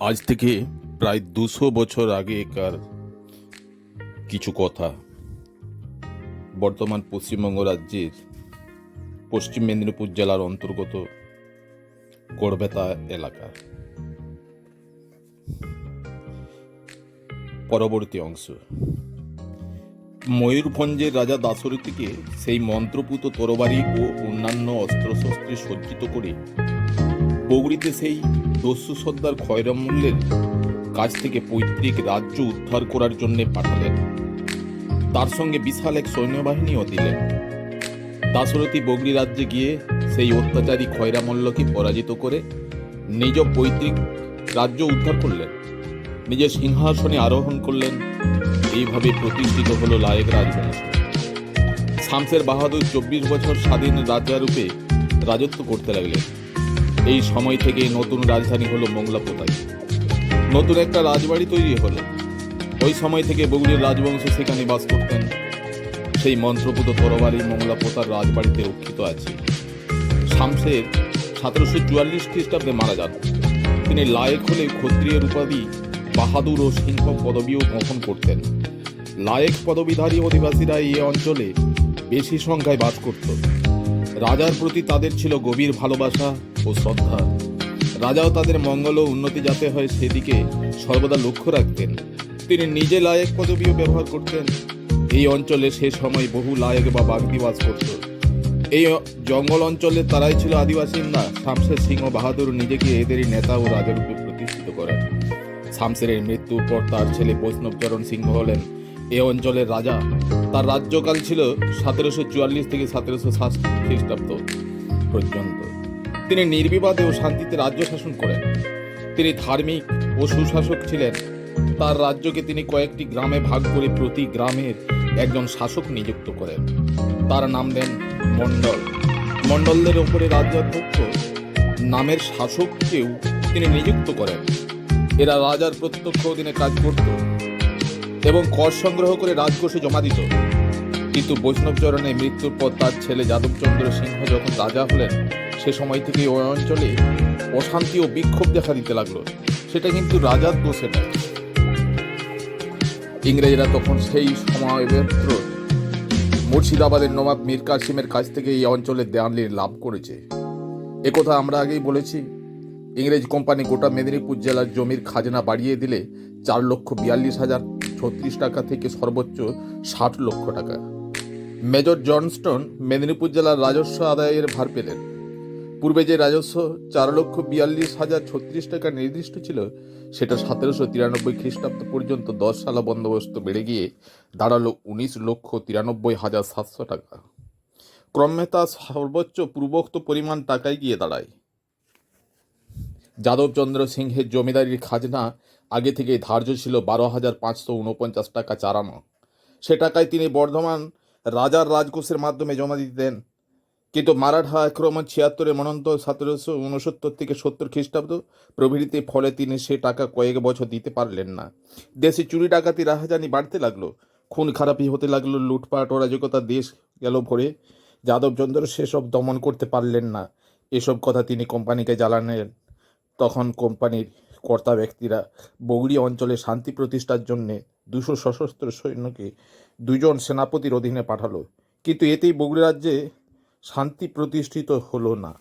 আজ থেকে প্রায় দুশো বছর আগেকার কিছু কথা। বর্তমান পশ্চিমবঙ্গ রাজ্যের পশ্চিম মেদিনীপুর জেলার অন্তর্গত গড়বেতা এলাকা। পরবর্তী অংশ। ময়ূরভঞ্জের রাজা দাশরথীকে সেই মন্ত্রপুত তরবারি ও অন্যান্য অস্ত্রশস্ত্রে সজ্জিত করে বগুড়িতে সেই দস্যু সর্দার খয়রাম মূল্যের কাছ থেকে পৈতৃক রাজ্য উদ্ধার করার জন্য পাঠালেন। তার সঙ্গে বিশাল এক সৈন্যবাহিনীও দিলেন। দাশরথী বগরি রাজ্যে গিয়ে সেই অত্যাচারী খয়রামল্লকে পরাজিত করে নিজ পৈতৃক রাজ্য উদ্ধার করলেন। নিজের সিংহাসনে আরোহণ করলেন। এইভাবে প্রতিষ্ঠিত হল লায়েক রাজবংশ। শামসের বাহাদুর চব্বিশ বছর স্বাধীন রাজারূপে রাজত্ব করতে লাগলেন। এই সময় থেকে নতুন রাজধানী হলো মোংলাপোতাই। নতুন একটা রাজবাড়ি তৈরি হলো। ওই সময় থেকে বগুড়ির রাজবংশ সেখানে বাস করতেন। সেই মন্ত্রপুত তরবারি মোংলাপোতার রাজবাড়িতে রক্ষিত আছে। শামসের সতেরোশো চুয়াল্লিশ খ্রিস্টাব্দে মারা যান। তিনি লায়েক হলে ক্ষত্রিয়ের উপাধি বাহাদুর ও সিংহ পদবীও গ্রহণ করতেন। লায়েক পদবীধারী অধিবাসীরা এই অঞ্চলে বেশি সংখ্যায় বাস করত। রাজার প্রতি তাদের ছিল গভীর ভালোবাসা ও শ্রদ্ধা। রাজাও তাদের মঙ্গল ও উন্নতি যাতে হয় সেদিকে সর্বদা লক্ষ্য রাখতেন। তিনি নিজে লায়েক পদবীও ব্যবহার করতেন। এই অঞ্চলে সে সময় বহু লায়েক বা বাগদি বাস করত। এই জঙ্গল অঞ্চলে তারাই ছিল আদিবাসীরা শামশের সিংহ বাহাদুর নিজেকে এদেরই নেতা ও রাজারূপে প্রতিষ্ঠিত করেন। শামশেরের মৃত্যুর পর তার ছেলে বৈষ্ণবচরণ সিংহ হলেন। এ অঞ্চলের রাজা। তার রাজ্যকাল ছিল সতেরোশো চুয়াল্লিশ থেকে সতেরোশো ষাট খ্রিস্টাব্দ পর্যন্ত। তিনি নির্বিবাদে ও শান্তিতে রাজ্য শাসন করেন। তিনি ধার্মিক ও সুশাসক ছিলেন। তার রাজ্যকে তিনি কয়েকটি গ্রামে ভাগ করে প্রতি গ্রামের একজন শাসক নিযুক্ত করেন। তার নাম দেন মণ্ডল। মণ্ডলদের ওপরে রাজ্যাধ্যক্ষ নামের শাসককেও তিনি নিযুক্ত করেন। এরা রাজার প্রত্যক্ষ অধীনে কাজ করত। এবং কর সংগ্রহ করে রাজকোষে জমা দিত। কিন্তু বৈষ্ণবচরণের মৃত্যুর পর তার ছেলে যাদবচন্দ্র সিংহ যখন রাজা হলেন, সে সময় থেকে ওই অঞ্চলে অশান্তি ও বিক্ষোভ দেখা দিতে লাগল। সেটা কিন্তু রাজার দোষে নয়। ইংরেজরা তখন সেই সময়মাত্র মুর্শিদাবাদের নবাব মীর কাসিমের কাছ থেকে এই অঞ্চলের দেয়ালি লাভ করেছে। একথা আমরা আগেই বলেছি। ইংরেজ কোম্পানি গোটা মেদিনীপুর জেলার জমির খাজনা বাড়িয়ে দিলে চার লক্ষ বিয়াল্লিশ হাজার ছত্রিশ টাকা থেকে সর্বোচ্চ ষাট লক্ষ টাকা। মেজর জনস্টন মেদিনীপুর জেলার রাজস্ব আদায়ের ভার পেলেন। পূর্বে যে রাজস্ব চার লক্ষ বিয়াল্লিশ হাজার ছত্রিশ টাকা নির্দিষ্ট ছিল, সেটা সতেরোশো তিরানব্বই খ্রিস্টাব্দ পর্যন্ত দশ সালা বন্দোবস্ত বেড়ে গিয়ে দাঁড়াল উনিশ লক্ষ তিরানব্বই হাজার সাতশো টাকা। ক্রমে তা সর্বোচ্চ পূর্বোক্ত পরিমাণ টাকায় গিয়ে দাঁড়ায়। যাদবচন্দ্র সিংহের জমিদারির খাজনা আগে থেকেই ধার্য ছিল বারো হাজার পাঁচশো উনপঞ্চাশ টাকা চারানো। সে টাকায় তিনি বর্ধমান রাজার রাজকোষের মাধ্যমে জমা দিতেন। কিন্তু মারাঠা আক্রমণ ছিয়াত্তরের মনন্ত সতেরোশো উনসত্তর থেকে সত্তর খ্রিস্টাব্দ প্রভৃতির ফলে তিনি সে টাকা কয়েক বছর দিতে পারলেন না। দেশে চুরি ডাকাতি, রাহাজানি বাড়তে লাগল, খুন খারাপি হতে লাগল, লুটপাট, অরাজকতা দেশ গেল ভরে। যাদবচন্দ্র সেসব দমন করতে পারলেন না। এসব কথা তিনি কোম্পানিকে জ্বালানেন তখন কোম্পানির কর্তা ব্যক্তিরা বগুড়ি অঞ্চলে শান্তি প্রতিষ্ঠার জন্য দুশো সশস্ত্র সৈন্যকে দুজন সেনাপতির অধীনে পাঠালো। কিন্তু এতেই বগুড়ি রাজ্যে শান্তি প্রতিষ্ঠিত হলো না।